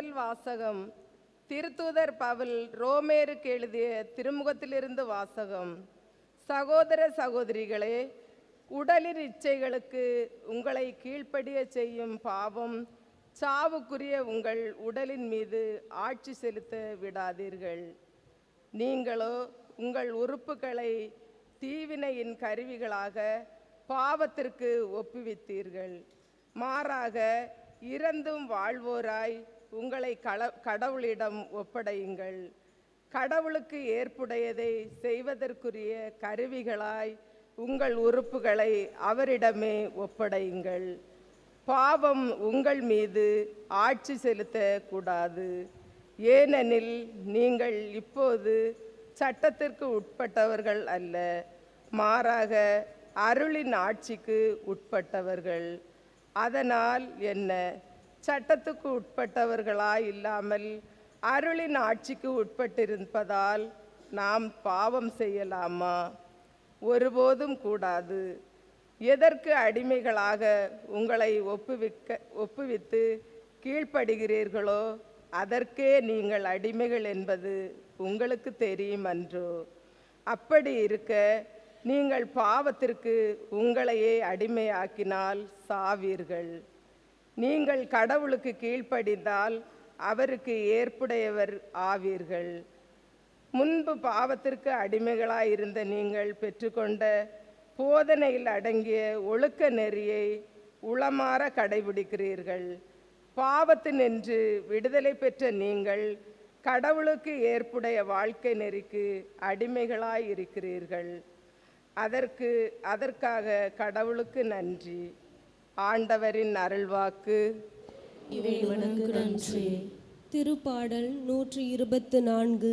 முதல் வாசகம் திருத்தூதர் பவுல் ரோமேருக்கு எழுதிய திருமுகத்திலிருந்து வாசகம். சகோதர சகோதரிகளே உடலின் இச்சைகளுக்கு உங்களை கீழ்ப்படிய செய்யும் பாவம் சாவுக்குரிய உங்கள் உடலின் மீது ஆட்சி செலுத்த விடாதீர்கள். நீங்களோ உங்கள் உறுப்புகளை தீவினையின் கருவிகளாக பாவத்திற்கு ஒப்புவித்தீர்கள். மாறாக இறந்தும் வாழ்வோராய் உங்களை கடவுளிடம் ஒப்படையுங்கள். கடவுளுக்கு ஏற்புடையதை செய்வதற்குரிய கருவிகளாய் உங்கள் உறுப்புகளை அவரிடமே ஒப்படையுங்கள். பாவம் உங்கள் மீது ஆட்சி செலுத்தக்கூடாது. ஏனெனில் நீங்கள் இப்போது சட்டத்திற்கு உட்பட்டவர்கள் அல்ல மாறாக அருளின் ஆட்சிக்கு உட்பட்டவர்கள். அதனால் என்ன? சட்டத்துக்கு உட்பட்டவர்களாய் இல்லாமல் அருளின் ஆட்சிக்கு உட்பட்டிருப்பதால் நாம் பாவம் செய்யலாமா? ஒருபோதும் கூடாது. எதற்கு அடிமைகளாக உங்களை ஒப்புவிக்க ஒப்புவித்து கீழ்ப்படுகிறீர்களோ அதற்கே நீங்கள் அடிமைகள் என்பது உங்களுக்கு தெரியும் அன்றோ? அப்படி இருக்க நீங்கள் பாவத்திற்கு உங்களையே அடிமையாக்கினால் சாவீர்கள். நீங்கள் கடவுளுக்கு கீழ்ப்படிந்தால் அவருக்கு ஏற்புடையவர் ஆவீர்கள். முன்பு பாவத்திற்கு அடிமைகளாய் இருந்த நீங்கள் பெற்றுக்கொண்ட போதனையில் அடங்கிய ஒழுக்க நெறியை உளமாற கடைபிடிக்கிறீர்கள். பாவத்தினின்று விடுதலை பெற்ற நீங்கள் கடவுளுக்கு ஏற்புடைய வாழ்க்கை நெறிக்கு அடிமைகளாய் இருக்கிறீர்கள் அதற்கு அதற்காக கடவுளுக்கு நன்றி. ஆண்டவரின் அருள்வாக்கு. திருப்பாடல் நூற்றி இருபத்து நான்கு